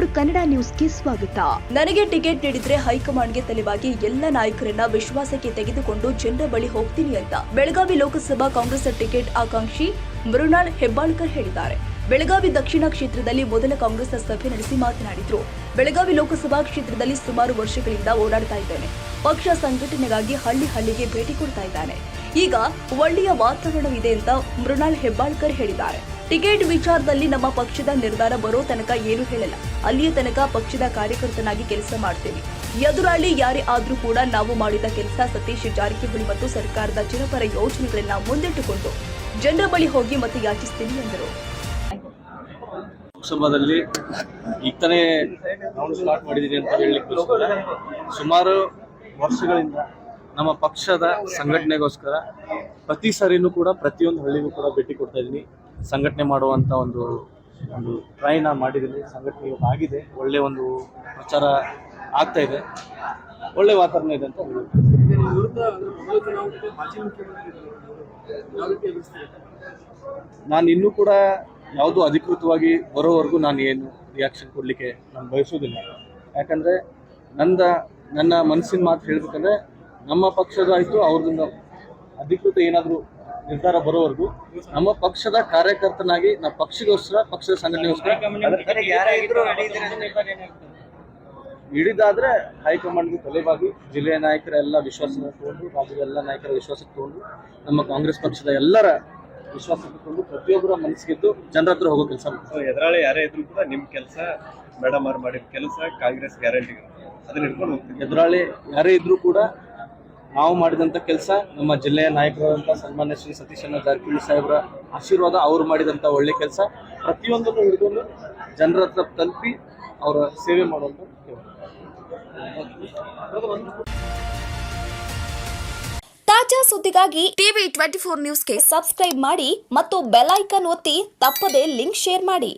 Twenty four Kannada ನ್ಯೂಸ್ಗೆ ಸ್ವಾಗತ. ನನಗೆ ಟಿಕೆಟ್ ನೀಡಿದ್ರೆ ಹೈಕಮಾಂಡ್ಗೆ ತಲೆವಾಗಿ ಎಲ್ಲ ನಾಯಕರನ್ನ ವಿಶ್ವಾಸಕ್ಕೆ ತೆಗೆದುಕೊಂಡು ಜನರ ಬಳಿ ಹೋಗ್ತೀನಿ ಅಂತ ಬೆಳಗಾವಿ ಲೋಕಸಭಾ ಕಾಂಗ್ರೆಸ್ ಟಿಕೆಟ್ ಆಕಾಂಕ್ಷಿ ಮೃಣಾಲ್ ಹೆಬ್ಬಾಳ್ಕರ್ ಹೇಳಿದ್ದಾರೆ. ಬೆಳಗಾವಿ ದಕ್ಷಿಣ ಕ್ಷೇತ್ರದಲ್ಲಿ ಮೊದಲ ಕಾಂಗ್ರೆಸ್ ಸಭೆ ನಡೆಸಿ ಮಾತನಾಡಿದ್ರು. ಬೆಳಗಾವಿ ಲೋಕಸಭಾ ಕ್ಷೇತ್ರದಲ್ಲಿ ಸುಮಾರು ವರ್ಷಗಳಿಂದ ಓಡಾಡ್ತಾ ಇದ್ದೇನೆ. ಪಕ್ಷ ಸಂಘಟನೆಗಾಗಿ ಹಳ್ಳಿ ಹಳ್ಳಿಗೆ ಭೇಟಿ ಕೊಡ್ತಾ ಇದ್ದಾನೆ. ಈಗ ಒಳ್ಳೆಯ ವಾತಾವರಣವಿದೆ ಅಂತ ಮೃಣಾಲ್ ಹೆಬ್ಬಾಳ್ಕರ್ ಹೇಳಿದ್ದಾರೆ. ಟಿಕೆಟ್ ವಿಚಾರದಲ್ಲಿ ನಮ್ಮ ಪಕ್ಷದ ನಿರ್ಧಾರ ಬರೋ ತನಕ ಏನು ಹೇಳಲ್ಲ. ಅಲ್ಲಿಯ ತನಕ ಪಕ್ಷದ ಕಾರ್ಯಕರ್ತನಾಗಿ ಕೆಲಸ ಮಾಡ್ತೇವೆ ಎದುರಾಳಿ ಯಾರೇ ಆದರೂ ಕೂಡ ನಾವು ಮಾಡಿದ ಕೆಲಸ ಸತೀಶ್ ಜಾರಕಿಹೊಳಿ ಮತ್ತು ಸರ್ಕಾರದ ಜನಪರ ಯೋಜನೆಗಳನ್ನ ಮುಂದಿಟ್ಟುಕೊಂಡು ಜನರ ಬಳಿ ಹೋಗಿ ಮತ್ತೆ ಯಾಚಿಸ್ತೀನಿ ಎಂದರು. ಲೋಕಸಭಾದಲ್ಲಿ ಈಗ ಸ್ಟಾರ್ಟ್ ಮಾಡಿದ್ದೀನಿ ಅಂತ ಹೇಳಲಿಕ್ಕೆ ಸುಮಾರು ವರ್ಷಗಳಿಂದ ನಮ್ಮ ಪಕ್ಷದ ಸಂಘಟನೆಗೋಸ್ಕರ ಪ್ರತಿ ಸಾರಿನೂ ಕೂಡ ಪ್ರತಿಯೊಂದು ಹಳ್ಳಿಗೂ ಕೂಡ ಭೇಟಿ ಕೊಡ್ತಾ ಇದ್ದೀನಿ. ಸಂಘಟನೆ ಮಾಡುವಂಥ ಒಂದು ಒಂದು ಟ್ರೈನ ಮಾಡಿದ್ದೀನಿ ಸಂಘಟನೆ ಆಗಿದೆ. ಒಳ್ಳೆ ಒಂದು ಪ್ರಚಾರ ಆಗ್ತಾ ಇದೆ. ಒಳ್ಳೆ ವಾತಾವರಣ ಇದೆ ಅಂತ ನಾನು ಇನ್ನೂ ಕೂಡ ಯಾವುದು ಅಧಿಕೃತವಾಗಿ ಬರೋವರೆಗೂ ನಾನು ಏನು ರಿಯಾಕ್ಷನ್ ಕೊಡಲಿಕ್ಕೆ ನಾನು ಬಯಸೋದಿಲ್ಲ ಯಾಕಂದರೆ ನಂದ ನನ್ನ ಮನಸ್ಸಿನ ಮಾತು ಹೇಳಬೇಕಂದ್ರೆ ನಮ್ಮ ಪಕ್ಷದಾಯಿತು ಅವ್ರದಿಂದ ಅಧಿಕೃತ ಏನಾದರೂ ನಿರ್ಧಾರ ಬರೋವರೆಗೂ ನಮ್ಮ ಪಕ್ಷದ ಕಾರ್ಯಕರ್ತನಾಗಿ ನಮ್ಮ ಪಕ್ಷಗೋಸ್ಕರ ಪಕ್ಷದ ಸಂಘಟನೆಗೋಸ್ಕರ ಹಿಡಿದಾದ್ರೆ ಹೈಕಮಾಂಡ್ಗೆ ತಲೆಬಾಗಿ ಜಿಲ್ಲೆಯ ನಾಯಕರ ಎಲ್ಲ ವಿಶ್ವಾಸನ ತಗೊಂಡು ರಾಜ್ಯದ ಎಲ್ಲ ನಾಯಕರ ವಿಶ್ವಾಸಕ್ಕೆ ತಗೊಂಡು ನಮ್ಮ ಕಾಂಗ್ರೆಸ್ ಪಕ್ಷದ ಎಲ್ಲರ ವಿಶ್ವಾಸ ತಗೊಂಡು ಪ್ರತಿಯೊಬ್ಬರ ಮನಸ್ಸಿಗೆದ್ದು ಜನರ ಹತ್ರ ಹೋಗೋ ಕೆಲಸ ಮಾಡ್ತೀವಿ. ಎದುರಾಳಿ ಯಾರೇ ಇದ್ರು ಕೂಡ ನಿಮ್ ಕೆಲಸ ಮೇಡಮ್ ಅವ್ರು ಮಾಡಿದ ಕೆಲಸ ಕಾಂಗ್ರೆಸ್ ಗ್ಯಾರಂಟಿ ಅದನ್ನ ಇಟ್ಕೊಂಡು ಹೋಗ್ತೀವಿ. ಎದುರಾಳಿ ಯಾರೇ ಇದ್ರೂ ಕೂಡ ನಾವು ಮಾಡಿದಂಥ ಕೆಲಸ ನಮ್ಮ ಜಿಲ್ಲೆಯ ನಾಯಕರಾದಂಥ ಸನ್ಮಾನ್ಯ ಶ್ರೀ ಸತೀಶಣ್ಣ ಜಾರಕಿಹೊಳಿ ಸಾಹೇಬರ ಆಶೀರ್ವಾದ ಅವ್ರು ಮಾಡಿದಂಥ ಒಳ್ಳೆ ಕೆಲಸ ಪ್ರತಿಯೊಂದನ್ನು ಹಿಡ್ಕೊಂಡು ಜನರ ಹತ್ರ ತಲುಪಿ ಅವರ ಸೇವೆ ಮಾಡುವಂಥ. ತಾಜಾ ಸುದ್ದಿಗಾಗಿ ಟಿವಿ ಟ್ವೆಂಟಿ ಫೋರ್ ನ್ಯೂಸ್ಗೆ ಸಬ್ಸ್ಕ್ರೈಬ್ ಮಾಡಿ ಮತ್ತು ಬೆಲ್ ಐಕನ್ ಒತ್ತಿ ತಪ್ಪದೇ ಲಿಂಕ್ ಶೇರ್ ಮಾಡಿ